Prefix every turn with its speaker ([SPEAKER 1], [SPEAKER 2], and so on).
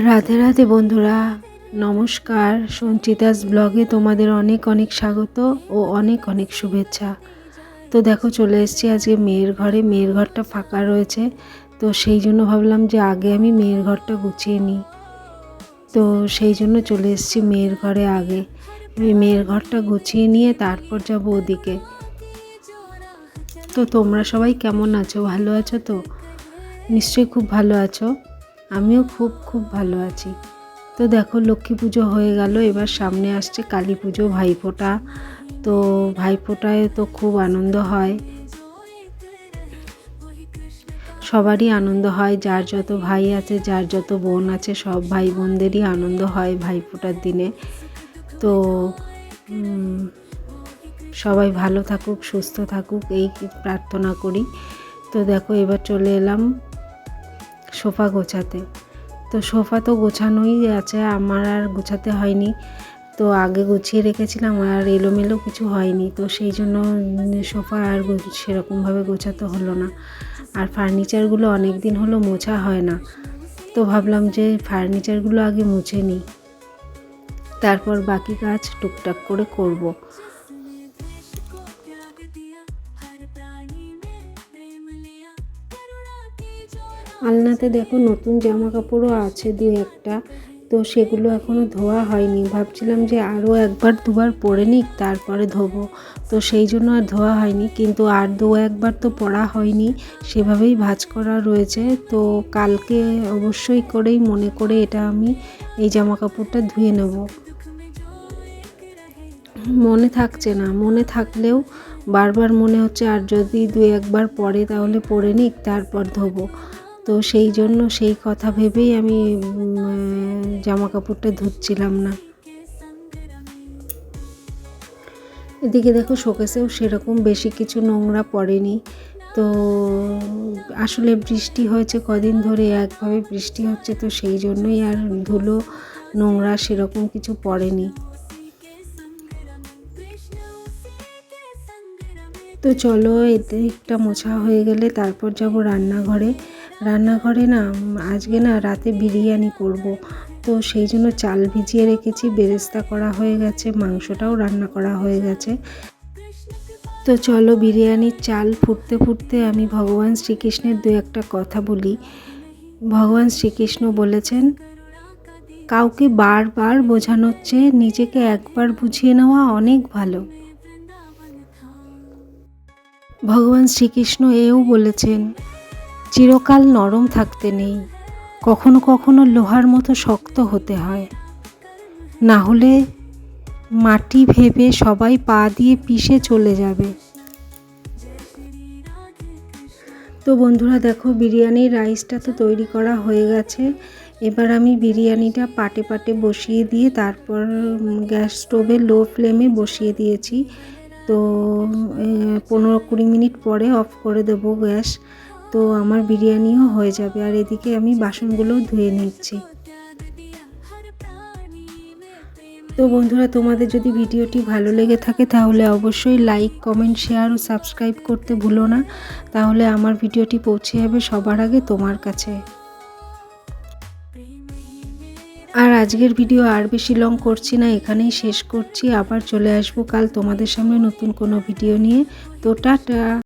[SPEAKER 1] রাধে রাধে বন্ধুরা, নমস্কার। সঞ্চিতাস ব্লগে তোমাদের অনেক অনেক স্বাগত ও অনেক অনেক শুভেচ্ছা। তো দেখো, চলে এসেছি আজকে মেয়ের ঘরে। মেয়ের ঘরটা ফাঁকা রয়েছে, তো সেই জন্য ভাবলাম যে আগে আমি মেয়ের ঘরটা গুছিয়ে নিই। তো সেই জন্য চলে এসেছি মেয়ের ঘরে আগে। মেয়ের ঘরটা গুছিয়ে নিয়ে তারপর যাব ওদিকে। তো তোমরা সবাই কেমন আছো? ভালো আছো তো? নিশ্চয়ই খুব ভালো আছো। আমিও খুব খুব ভালো আছি। তো দেখো, লক্ষ্মী পুজো হয়ে গেল, এবার সামনে আসছে কালী পুজো, ভাইফোঁটা। তো ভাইফোঁটায় তো খুব আনন্দ হয়। সবারই আনন্দ হয়, যার যত ভাই আছে, যার যত বোন আছে, সব ভাই বোনদেরই আনন্দ হয় ভাইফোঁটার দিনে। তো সবাই ভালো থাকুক, সুস্থ থাকুক, এই প্রার্থনা করি। তো দেখো, এবার চলে এলাম সোফা গোছাতে। তো সোফা তো গোছানোই আছে, আমার আর গোছাতে হয়নি। তো আগে গুছিয়ে রেখেছিলাম, আর এলোমেলো কিছু হয়নি। তো সেই জন্য সোফা আর সেরকমভাবে গোছাতে হলো না। আর ফার্নিচারগুলো অনেক দিন হলো মোছা হয় না। তো ভাবলাম যে ফার্নিচারগুলো আগে মুছে নিই। তারপর বাকি কাজ টুকটাক করে করব। আলনাতে দেখো নতুন জামা কাপড়ও আছে দু একটা। তো সেগুলো এখনও ধোয়া হয়নি। ভাবছিলাম যে আরও একবার দুবার পরে নিক, তারপরে ধোবো। তো সেই জন্য আর ধোয়া হয়নি, কিন্তু আর দু একবার তো পরা হয়নি। সেভাবেই ভাঁজ করা রয়েছে। তো কালকে অবশ্যই করেই মনে করে এটা আমি এই জামা কাপড়টা ধুয়ে নেব। মনে থাকছে না। মনে থাকলেও বারবার মনে হচ্ছে, আর যদি দু একবার পরে তাহলে পরে নিক, তারপর ধোবো। তো সেই জন্য সেই কথা ভেবেই আমি জামা কাপড়টা ধুচ্ছিলাম না। এদিকে দেখো শোকেসেও সেরকম বেশি কিছু নোংরা পড়েনি। তো আসলে বৃষ্টি হয়েছে কদিন ধরে, একভাবে বৃষ্টি হচ্ছে, তো সেই জন্যই আর ধুলো নোংরা সেরকম কিছু পড়েনি। তো চলো এতে একটা মোছা হয়ে গেলে তারপর যাব রান্নাঘরে। রান্নাঘরে না, আজকে না রাতে বিরিয়ানি করব। তো সেই জন্য চাল ভিজিয়ে রেখেছি, বেরেস্তা করা হয়ে গেছে, মাংসটাও রান্না করা হয়ে গেছে। তো চলো বিরিয়ানির চাল ফুটতে ফুটতে আমি ভগবান শ্রীকৃষ্ণের দু একটা কথা বলি। ভগবান শ্রীকৃষ্ণ বলেছেন, কাউকে বারবার বোঝানোর চেয়ে নিজেকে একবার বুঝিয়ে নেওয়া অনেক ভালো। ভগবান শ্রীকৃষ্ণ এও বলেছেন চিরকাল নরম থাকতে নেই। কখনো কখনো লোহার মতো শক্ত হতে হয়। না হলে মাটি ভেবে সবাই পা দিয়ে পিষে চলে যাবে। তো বন্ধুরা দেখো, বিরিয়ানির রাইসটা তো তৈরি করা হয়ে গেছে। এবার আমি বিরিয়ানিটা পাটে পাটে বসিয়ে দিয়ে তারপর গ্যাস স্টোভে লো ফ্লেমে বসিয়ে দিয়েছি। তো পনেরো কুড়ি মিনিট পরে অফ করে দেবো গ্যাস। তো আমার বিরিয়ানিও হয়ে যাবে। আর এদিকে আমি বাসনগুলোও ধুয়ে নিচ্ছি। তো বন্ধুরা, তোমাদের যদি ভিডিওটি ভালো লেগে থাকে, তাহলে অবশ্যই লাইক কমেন্ট শেয়ার ও সাবস্ক্রাইব করতে ভুলো না। তাহলে আমার ভিডিওটি পৌঁছে যাবে সবার আগে তোমার কাছে। আর আজকের ভিডিও আর বেশি লং করছি না, এখানেই শেষ করছি। আবার চলে আসব কাল তোমাদের সামনে নতুন কোনো ভিডিও নিয়ে। তো টাটা!